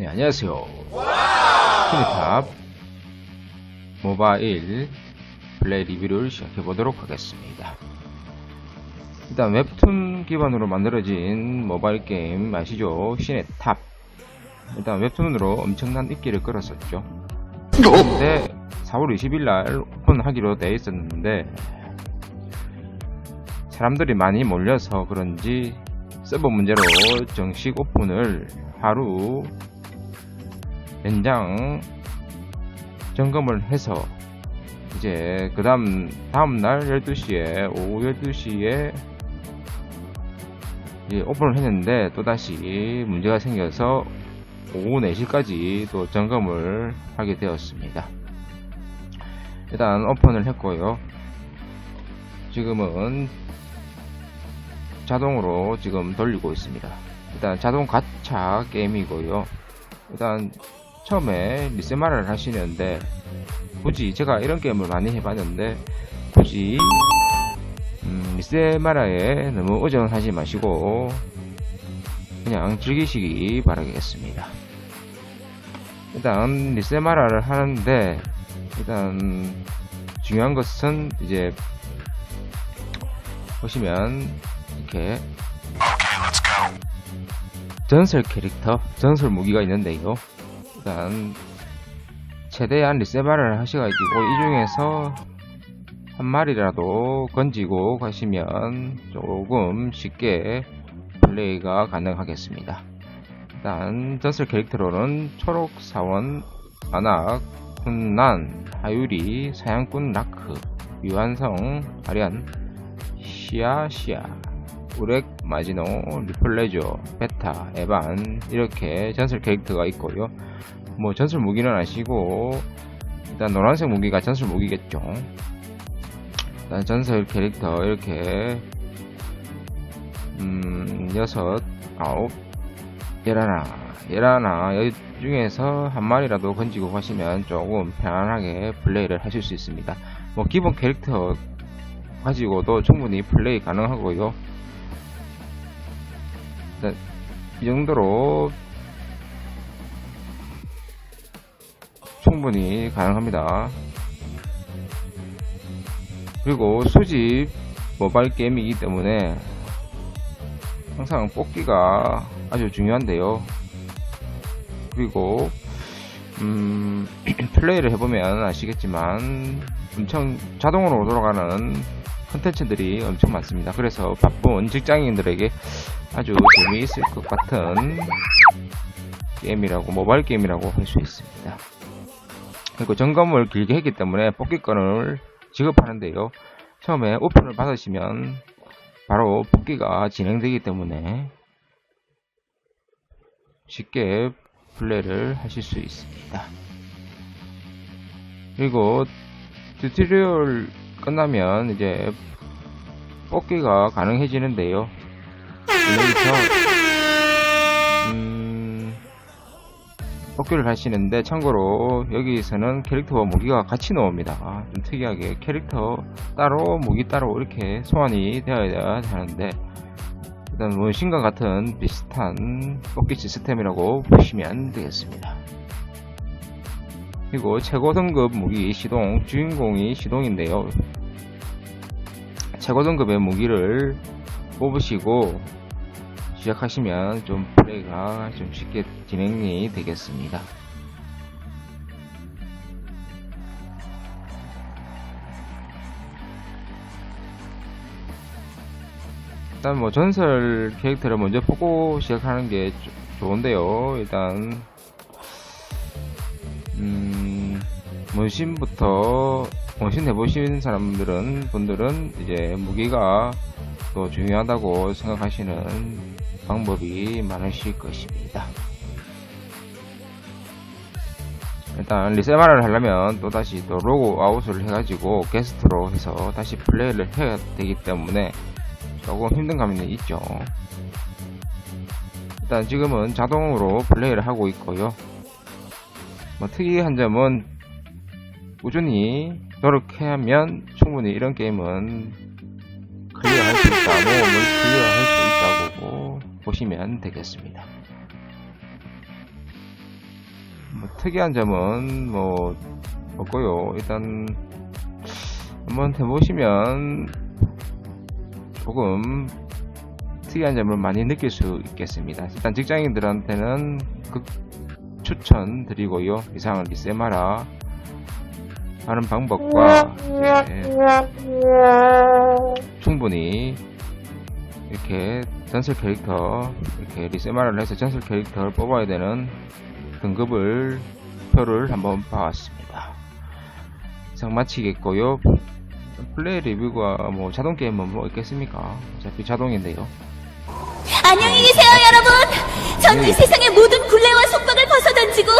네, 안녕하세요. 키니탑 모바일 플레이 리뷰를 시작해 보도록 하겠습니다. 일단 웹툰 기반으로 만들어진 모바일 게임 아시죠? 신의 탑. 일단 웹툰으로 엄청난 인기를 끌었었죠. 근데 4월 20일 날 오픈하기로 돼 있었는데 사람들이 많이 몰려서 그런지 서버 문제로 정식 오픈을 하루 연장 점검을 해서 이제 그 다음 다음날 12시에 오후 12시에 오픈을 했는데 또다시 문제가 생겨서 오후 4시까지 또 점검을 하게 되었습니다. 일단 오픈을 했고요. 지금은 자동으로 지금 돌리고 있습니다. 일단 자동 가차 게임이고요. 일단 처음에 리세마를 하시는데 굳이 제가 이런 게임을 많이 해봤는데 굳이 음, 리세마라에 너무 의존하지 마시고 그냥 즐기시기 바라겠습니다. 일단 리세마라를 하는데 일단 중요한 것은 이제 보시면 이렇게 전설 캐릭터, 전설 무기가 있는데요. 일단 최대한 리세바를 하셔가지고 이 중에서 한 마리라도 건지고 가시면 조금 쉽게 플레이가 가능하겠습니다. 일단 전설 캐릭터로는 초록 사원, 안악, 훈난, 하유리, 사양꾼 라크, 유한성, 아련, 시아시아, 우렉, 마지노, 리플레저, 베타, 에반 이렇게 전설 캐릭터가 있고요. 뭐 전설 무기는 아시고 일단 노란색 무기가 전설 무기겠죠. 일단 전설 캐릭터 이렇게 음 여섯, 아홉, 열하나, 열하나 여기 중에서 한 마리라도 건지고 가시면 조금 편안하게 플레이를 하실 수 있습니다. 뭐 기본 캐릭터 가지고도 충분히 플레이 가능하고요. 네, 이 정도로 충분히 가능합니다. 그리고 수집 모바일 게임이기 때문에 항상 뽑기가 아주 중요한데요. 그리고 음, 플레이를 해보면 아시겠지만 엄청 자동으로 돌아가는 컨텐츠들이 엄청 많습니다. 그래서 바쁜 직장인들에게 아주 재미있을 것 같은 게임이라고 모바일 게임이라고 할 수 있습니다. 그리고 점검을 길게 했기 때문에 뽑기권을 지급하는데요. 처음에 오픈을 받으시면 바로 뽑기가 진행되기 때문에 쉽게 플레이를 하실 수 있습니다. 그리고 튜토리얼 끝나면 이제 뽑기가 가능해지는데요. 여기서 음, 뽑기를 하시는데 참고로 여기서는 캐릭터와 무기가 같이 나옵니다. 아, 좀 특이하게 캐릭터 따로 무기 따로 이렇게 소환이 되어야 하는데 일단 원신과 같은 비슷한 뽑기 시스템이라고 보시면 되겠습니다. 그리고 최고 등급 무기 시동 주인공이 시동인데요. 최고 등급의 무기를 뽑으시고 시작하시면 좀 플레이가 좀 쉽게 진행이 되겠습니다. 일단 뭐 전설 캐릭터를 먼저 보고 시작하는 게 좋은데요. 일단 음, 원신부터 원신 해보신 사람들은 분들은 이제 무기가 또 중요하다고 생각하시는 방법이 많으실 것입니다. 일단 리세마를 하려면 또 다시 또 로고 아웃을 해가지고 게스트로 해서 다시 플레이를 해야 되기 때문에 조금 힘든 감이 있죠. 일단 지금은 자동으로 플레이를 하고 있고요. 뭐 특이한 점은 꾸준히 노력하면 충분히 이런 게임은 클리어할 수 있다, 모험을 클리어할 수 있다고 보시면 되겠습니다. 뭐 특이한 점은 뭐 없고요. 일단 한번 해보시면 조금 특이한 점을 많이 느낄 수 있겠습니다. 일단 직장인들한테는 극 추천 드리고요. 이상은 리세마라 하는 방법과 이제 충분히 이렇게 전설 캐릭터 이렇게 리세마라를 해서 전설 캐릭터를 뽑아야 되는 등급을 표를 한번 봐왔습니다. 이상 마치겠고요. 플레이 리뷰가 뭐 자동 게임은 뭐 있겠습니까? 어차피 자동인데요. 안녕히 계세요, 여러분! 전이 세상의 모든 굴레와 속박을 벗어던지고